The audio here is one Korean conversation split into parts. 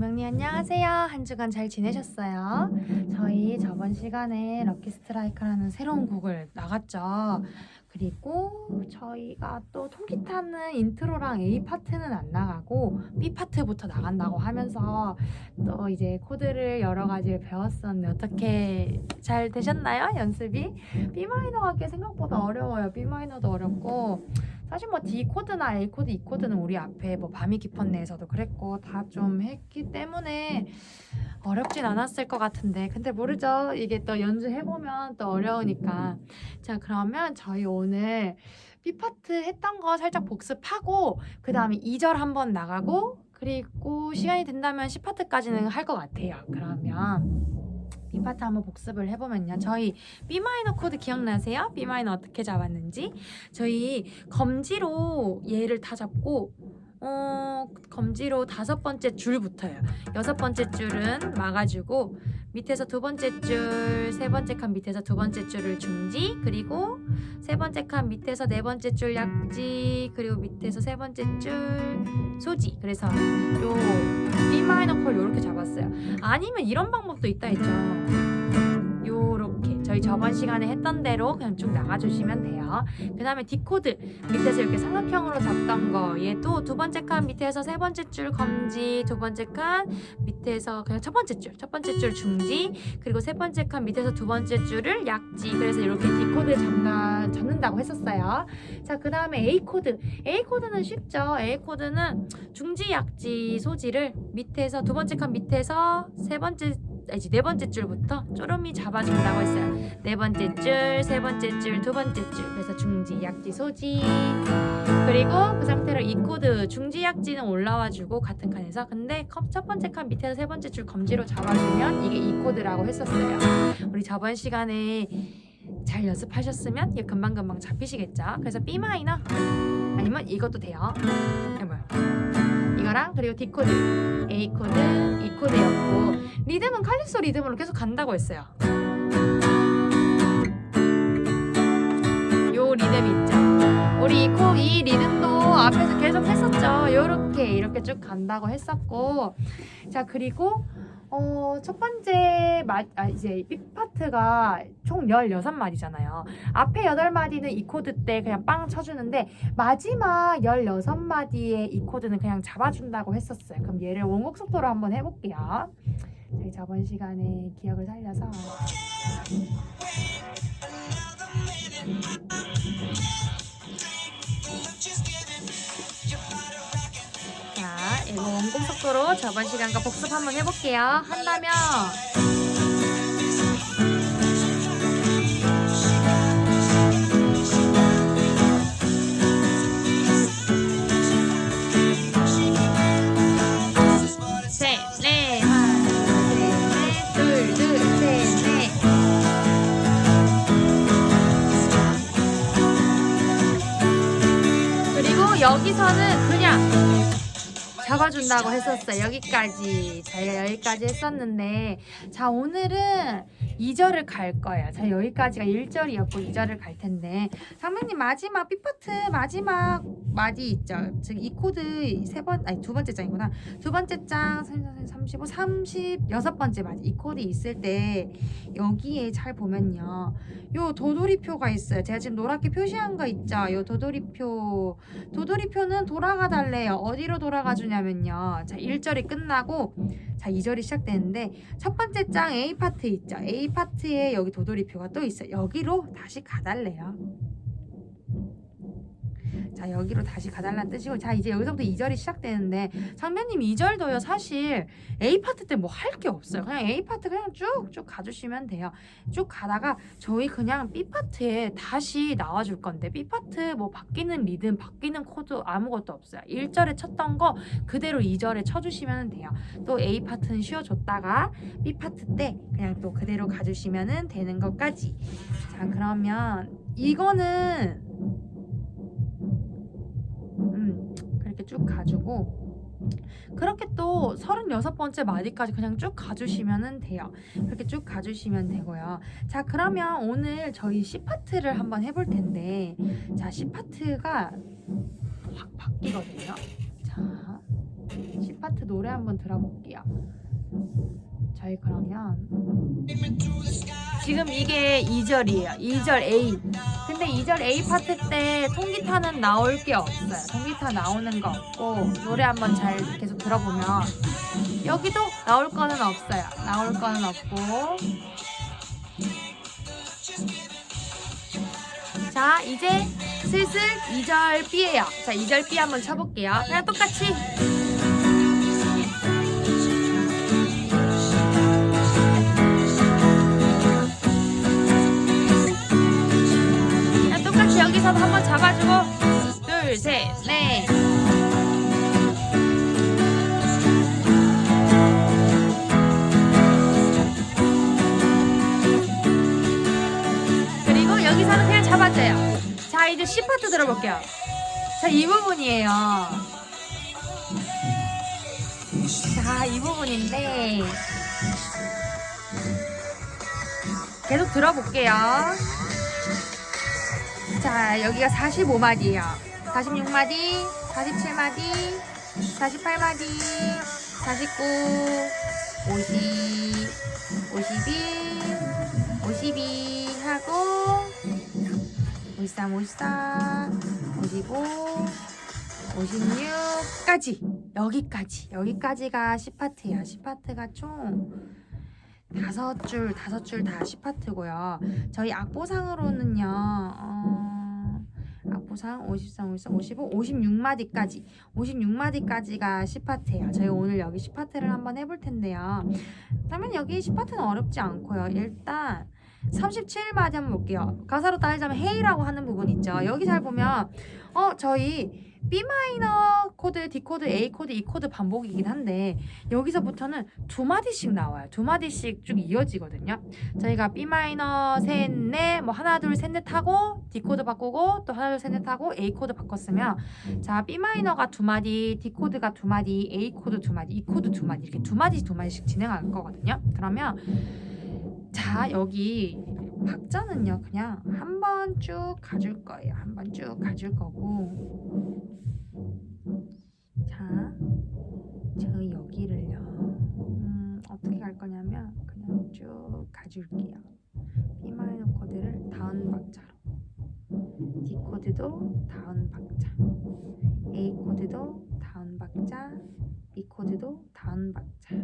장명리 안녕하세요. 한 주간 잘 지내셨어요? 저희 저번 시간에 럭키 스트라이커라는 새로운 곡을 나갔죠. 그리고 저희가 또 통기타는 인트로랑 A 파트는 안 나가고 B 파트부터 나간다고 하면서 또 이제 코드를 여러 가지를 배웠었는데 어떻게 잘 되셨나요? 연습이? B 마이너가 꽤 생각보다 어려워요. B 마이너도 어렵고 사실 뭐 D 코드나 A 코드, E 코드는 우리 앞에 뭐 밤이 깊었네에서도 그랬고 다 좀 했기 때문에 어렵진 않았을 것 같은데. 근데 모르죠. 이게 또 연주해 보면 또 어려우니까. 자 그러면 저희 오늘 B 파트 했던 거 살짝 복습하고 그 다음에 2절 한번 나가고 그리고 시간이 된다면 C 파트까지는 할 것 같아요. 그러면 B 파트 한번 복습을 해보면요 저희 B 마이너 코드 기억나세요? B 마이너 어떻게 잡았는지 저희 검지로 얘를 다 잡고 어 검지로 다섯 번째 줄부터요. 여섯 번째 줄은 막아주고 밑에서 두 번째 줄, 세 번째 칸 밑에서 두 번째 줄을 중지 그리고 세 번째 칸 밑에서 네 번째 줄 약지 그리고 밑에서 세 번째 줄 소지. 그래서 요 B 마이너 콜 요렇게 잡았어요. 아니면 이런 방법도 있다 했죠. 저희 저번 시간에 했던 대로 그냥 쭉 나가주시면 돼요. 그 다음에 D 코드 밑에서 이렇게 삼각형으로 잡던 거 얘도 두 번째 칸 밑에서 세 번째 줄 검지 두 번째 칸 밑에서 그냥 첫 번째 줄 첫 번째 줄 중지 그리고 세 번째 칸 밑에서 두 번째 줄을 약지 그래서 이렇게 D 코드 잡나 잡는다고 했었어요. 자그 다음에 A 코드 A 코드는 쉽죠. A 코드는 중지 약지 소지를 밑에서 두 번째 칸 밑에서 세 번째 아니지 네 번째 줄부터 쪼름이 잡아준다고 했어요. 네 번째 줄, 세 번째 줄, 두 번째 줄. 그래서 중지, 약지, 소지. 그리고 그 상태로 이 코드 중지, 약지는 올라와주고 같은 칸에서 근데 컵- 첫 번째 칸 밑에서 세 번째 줄 검지로 잡아주면 이게 이 코드라고 했었어요. 우리 저번 시간에 잘 연습하셨으면 이게 금방금방 잡히시겠죠? 그래서 B 마이너 아니면 이것도 돼요. 뭐 야? 이거랑 그리고 D 코드, A 코드, E 코드였고 리듬은 칼립소 리듬으로 계속 간다고 했어요. 요 리듬 있죠. 우리 이, 코, 이 리듬도 앞에서 계속 했었죠. 요렇게 이렇게 쭉 간다고 했었고 자 그리고 어, 첫 번째 마, 아, 이제 B 파트가 총 16마디잖아요. 앞에 8마디는 이 코드 때 그냥 빵 쳐주는데 마지막 16마디의 이 코드는 그냥 잡아준다고 했었어요. 그럼 얘를 원곡 속도로 한번 해볼게요. 저희 저번 시간에 기억을 살려서 속도로 저번 시간과 복습 한번 해볼게요. 한다면 잡아준다고 했었어요. 여기까지. 저희가 여기까지 했었는데, 자, 오늘은 2절을 갈 거예요. 자, 여기까지가 1절이었고 2절을 갈 텐데, 상명님 마지막 B파트 마지막 마디 있죠. 즉, 이 코드 세 번, 아니, 두 번째 장이구나. 두 번째 장, 35, 36번째 마디. 이 코드 있을 때, 여기에 잘 보면요. 요 도돌이표가 있어요. 제가 지금 노랗게 표시한 거 있죠. 요 도돌이표. 도돌이표는 돌아가 달래요. 어디로 돌아가 주냐면요. 자, 1절이 끝나고 자, 2절이 시작되는데 첫 번째 장 A 파트 있죠. A 파트에 여기 도돌이표가 또 있어요. 여기로 다시 가달래요. 자, 여기로 다시 가달라는 뜻이고 자, 이제 여기서부터 2절이 시작되는데 상면님 2절도요. 사실 A 파트 때 뭐 할 게 없어요. 그냥 A 파트 그냥 쭉쭉 가주시면 돼요. 쭉 가다가 저희 그냥 B 파트에 다시 나와줄 건데 B 파트 뭐 바뀌는 리듬, 바뀌는 코드 아무것도 없어요. 1절에 쳤던 거 그대로 2절에 쳐주시면 돼요. 또 A 파트는 쉬어줬다가 B 파트 때 그냥 또 그대로 가주시면 되는 것까지. 자 그러면 이거는 쭉 가지고 그렇게 또 36번째 마디까지 그냥 쭉 가주시면 돼요. 그렇게 쭉 가주시면 되고요. 자, 그러면 오늘 저희 C파트를 한번 해볼 텐데, 자, C파트가 확 바뀌거든요. 자, C파트 노래 한번 들어볼게요. 저희 그러면 지금 이게 2절이에요. 2절 A. 근데 2절 A 파트 때 통기타는 나올 게 없어요. 통기타 나오는 거 없고 노래 한번 잘 계속 들어보면 여기도 나올 거는 없어요. 나올 거는 없고 자 이제 슬슬 2절 B예요. 자 2절 B 한번 쳐볼게요. 그냥 똑같이 여기서도 한번 잡아주고 둘, 셋, 넷. 그리고 여기서는 그냥 잡아줘요. 자, 이제 C 파트 들어볼게요. 자, 이 부분이에요. 자, 이 부분인데 계속 들어볼게요. 자, 여기가 45마디예요. 46마디, 47마디, 48마디, 49, 50, 51, 52 하고 53, 54, 55, 56까지 여기까지 여기까지가 10파트예요. 10파트가 총 다섯 줄 다섯 줄 다 10파트고요. 저희 악보상으로는요. 어, 악보상 53, 54, 55, 56마디까지 56마디까지가 10파트예요. 저희 오늘 여기 10파트를 한번 해볼 텐데요. 그러면 여기 10파트는 어렵지 않고요. 일단 37마디 한번 볼게요. 가사로 따지자면 헤이라고 하는 부분 있죠. 여기 잘 보면 어 저희 B 마이너 코드, D 코드, A 코드, E 코드 반복이긴 한데 여기서부터는 두 마디씩 나와요. 두 마디씩 쭉 이어지거든요. 저희가 B 마이너 셋, 넷, 뭐 하나, 둘, 셋, 넷 하고 D 코드 바꾸고 또 하나, 둘, 셋, 넷 하고 A 코드 바꿨으면 자 B 마이너가 두 마디, D 코드가 두 마디, A 코드 두 마디, E 코드 두 마디 이렇게 두 마디 두 마디씩 진행할 거거든요. 그러면 자 여기 박자는요 그냥 한 번 쭉 가줄 거예요. 한 번 쭉 가줄 거고. 자 저희 여기를요. 음, 어떻게 갈 거냐면 그냥 쭉 가줄게요. B 마이너 코드를 다운 박자로. D 코드도 다운 박자. A 코드도 다운 박자. B 코드도 다운 박자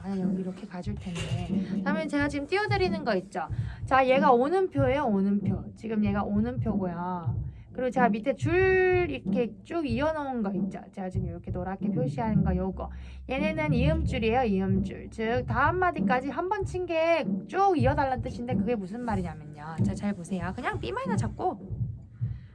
자 그냥 여기 이렇게 가줄 텐데. 다음에 제가 지금 띄워드리는 거 있죠? 자 얘가 오는 표예요 오는 표. 지금 얘가 오는 표고요. 그리고 제가 밑에 줄 이렇게 쭉 이어놓은 거 있죠? 제가 지금 이렇게 노랗게 표시하는 거 요거. 얘네는 이음줄이에요 이음줄. 즉 다음 마디까지 한 번 친 게 쭉 이어달라는 뜻인데 그게 무슨 말이냐면요. 자 잘 보세요. 그냥 B 마이너 잡고.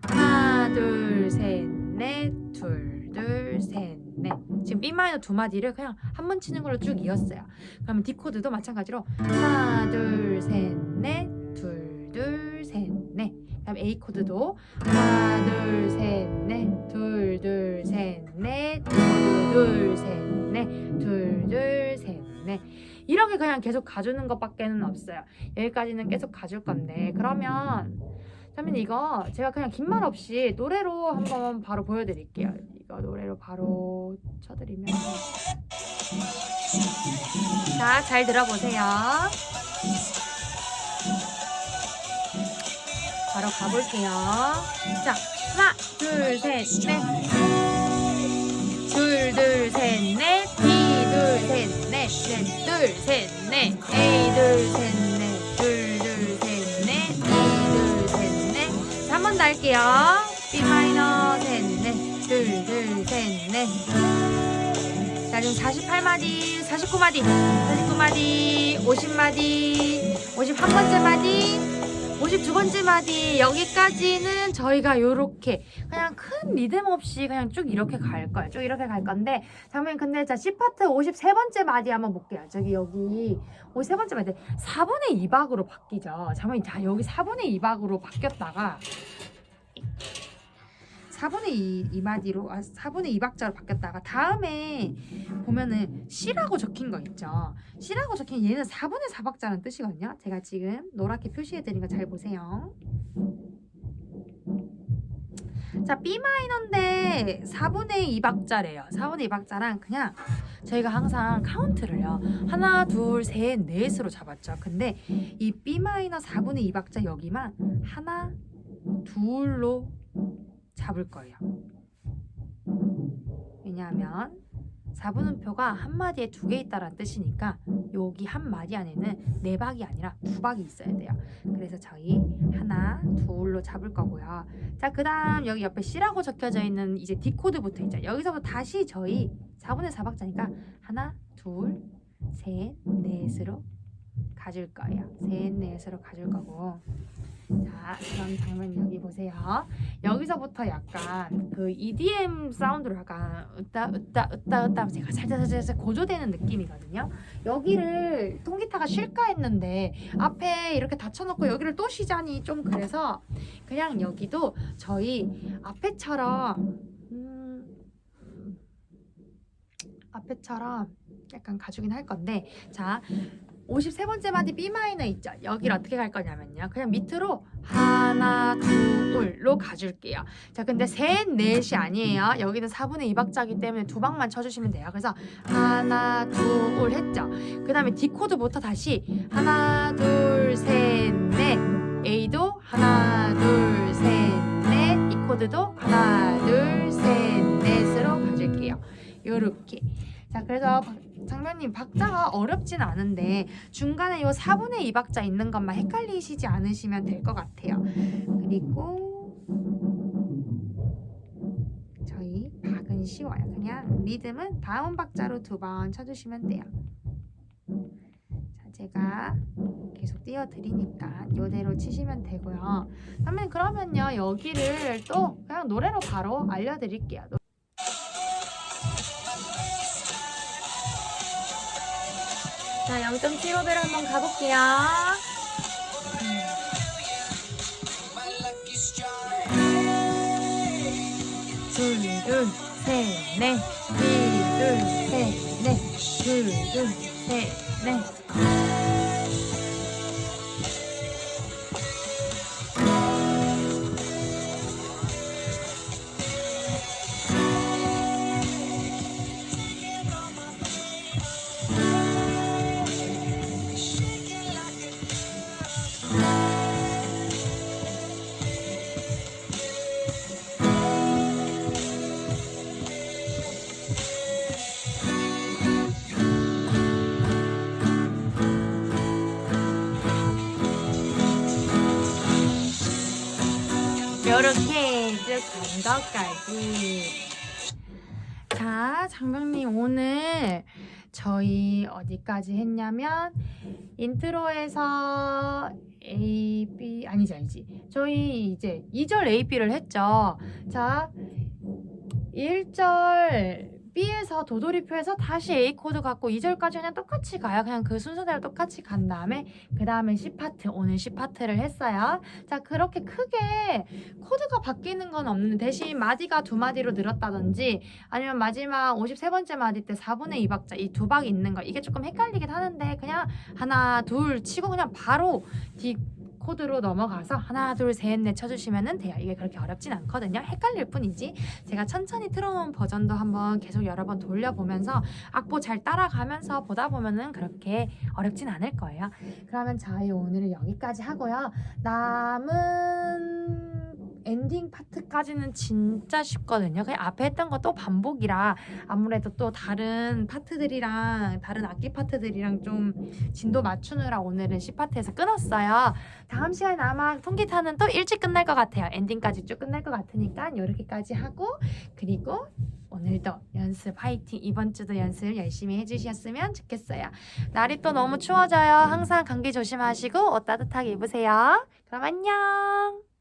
하나 둘 셋 넷 둘 둘 셋 넷 지금 B 마이너 두 마디를 그냥 한 번 치는 걸로 쭉 이었어요. 그러면 D 코드도 마찬가지로 하나 둘 셋 넷 둘 둘 셋 넷. 그다음 A 코드도 하나 둘 셋 넷 둘 둘 셋 넷. 둘 둘 셋 넷. 둘 둘 셋 넷. 이렇게 그냥 계속 가주는 것밖에는 없어요. 여기까지는 계속 가줄 건데. 그러면 그러면 이거 제가 그냥 긴 말 없이 노래로 한번 바로 보여드릴게요. 이거 노래로 바로 쳐드리면 자, 잘 들어보세요. 바로 가볼게요. 자, 하나, 둘, 셋, 넷. 둘, 둘, 셋, 넷. B, 둘, 셋, 넷. 넷, 둘, 셋, 48마디, 49마디, 49마디, 50마디, 51번째 마디, 52번째 마디 여기까지는 저희가 요렇게 그냥 큰 리듬 없이 그냥 쭉 이렇게 갈 거예요. 쭉 이렇게 갈 건데 잠깐만 근데 자 C파트 53번째 마디 한번 볼게요. 저기 여기 53번째 마디 4분의 2박으로 바뀌죠. 잠깐만 자 여기 4분의 2박으로 바뀌었다가 4분의 2, 2마디로 아 4분의 2박자로 바뀌었다가 다음에 보면은 C라고 적힌 거 있죠. C라고 적힌 얘는 4분의 4박자라는 뜻이거든요. 제가 지금 노랗게 표시해 드린 거 잘 보세요. 자, B 마이너인데 4분의 2박자래요. 4분의 2박자랑 그냥 저희가 항상 카운트를요. 하나, 둘, 셋, 넷으로 잡았죠. 근데 이 B 마이너 4분의 2박자 여기만 하나, 둘로 잡을 거예요. 왜냐하면 4분음표가 한 마디에 두 개 있다라는 뜻이니까 여기 한 마디 안에는 네 박이 아니라 두 박이 있어야 돼요. 그래서 저희 하나, 둘로 잡을 거고요. 자, 그다음 여기 옆에 C라고 적혀져 있는 이제 D 코드부터 있죠. 여기서부터 다시 저희 4분의 4박자니까 하나, 둘, 셋, 넷으로 가줄 거예요. 셋, 넷으로 가줄 거고. 자, 그럼 장면 여기 보세요. 여기서부터 약간 그 EDM 사운드로 약간 으따 으따 으따 으따 제가 살짝 살짝 고조되는 느낌이거든요. 여기를 통기타가 쉴까 했는데 앞에 이렇게 닫혀놓고 여기를 또 쉬자니 좀 그래서 그냥 여기도 저희 앞에처럼 음, 앞에처럼 약간 가주긴 할 건데 자 53번째 마디 B 마이너 있죠? 여기를 어떻게 갈 거냐면요. 그냥 밑으로 하나 둘로 가줄게요. 자 근데 셋 넷이 아니에요. 여기는 4분의 2박자기 때문에 두 박만 쳐주시면 돼요. 그래서 하나 둘 했죠? 그 다음에 D 코드부터 다시 하나 둘 셋 넷. A도 하나 둘 셋넷. E 코드도 하나 둘 셋 넷으로 가줄게요. 요렇게. 자 그래서 박- 장면님 박자가 어렵진 않은데 중간에 요 4분의 2 박자 있는 것만 헷갈리시지 않으시면 될 것 같아요. 그리고 저희 박은 쉬워요. 그냥 리듬은 다음 박자로 두 번 쳐주시면 돼요. 자 제가 계속 띄워드리니까 요대로 치시면 되고요. 그러면 그러면요 여기를 또 그냥 노래로 바로 알려드릴게요 자 0.75배로 한번 가볼게요 둘, 둘, 셋, 넷. 둘, 둘, 셋, 넷. 둘, 둘, 셋, 넷. 요렇게 쭉간 것까지. 자, 장병님 오늘 저희 어디까지 했냐면 인트로에서 A, B 아니지 아니지. 저희 이제 2절 A, B를 했죠. 자, 1절 B에서 도돌이표에서 다시 A 코드 갖고 2절까지 그냥 똑같이 가요. 그냥 그 순서대로 똑같이 간 다음에 그 다음에 C 파트 오늘 C 파트를 했어요. 자 그렇게 크게 코드가 바뀌는 건 없는데 대신 마디가 두 마디로 늘었다든지 아니면 마지막 53번째 마디 때 4분의 2박자 이 두 박이 있는 거 이게 조금 헷갈리긴 하는데 그냥 하나 둘 치고 그냥 바로 D 코드로 넘어가서 하나 둘셋넷 쳐주시면 돼요. 이게 그렇게 어렵진 않거든요. 헷갈릴 뿐이지. 제가 천천히 틀어놓은 버전도 한번 계속 여러 번 돌려보면서 악보 잘 따라가면서 보다 보면은 그렇게 어렵진 않을 거예요. 그러면 저희 오늘은 여기까지 하고요. 남은 엔딩 파트까지는 진짜 쉽거든요. 그냥 앞에 했던 거 또 반복이라 아무래도 또 다른 파트들이랑 다른 악기 파트들이랑 좀 진도 맞추느라 오늘은 C 파트에서 끊었어요. 다음 시간에 아마 통기타는 또 일찍 끝날 것 같아요. 엔딩까지 쭉 끝날 것 같으니까 이렇게까지 하고 그리고 오늘도 연습 화이팅 이번 주도 연습 열심히 해주셨으면 좋겠어요. 날이 또 너무 추워져요. 항상 감기 조심하시고 옷 따뜻하게 입으세요. 그럼 안녕.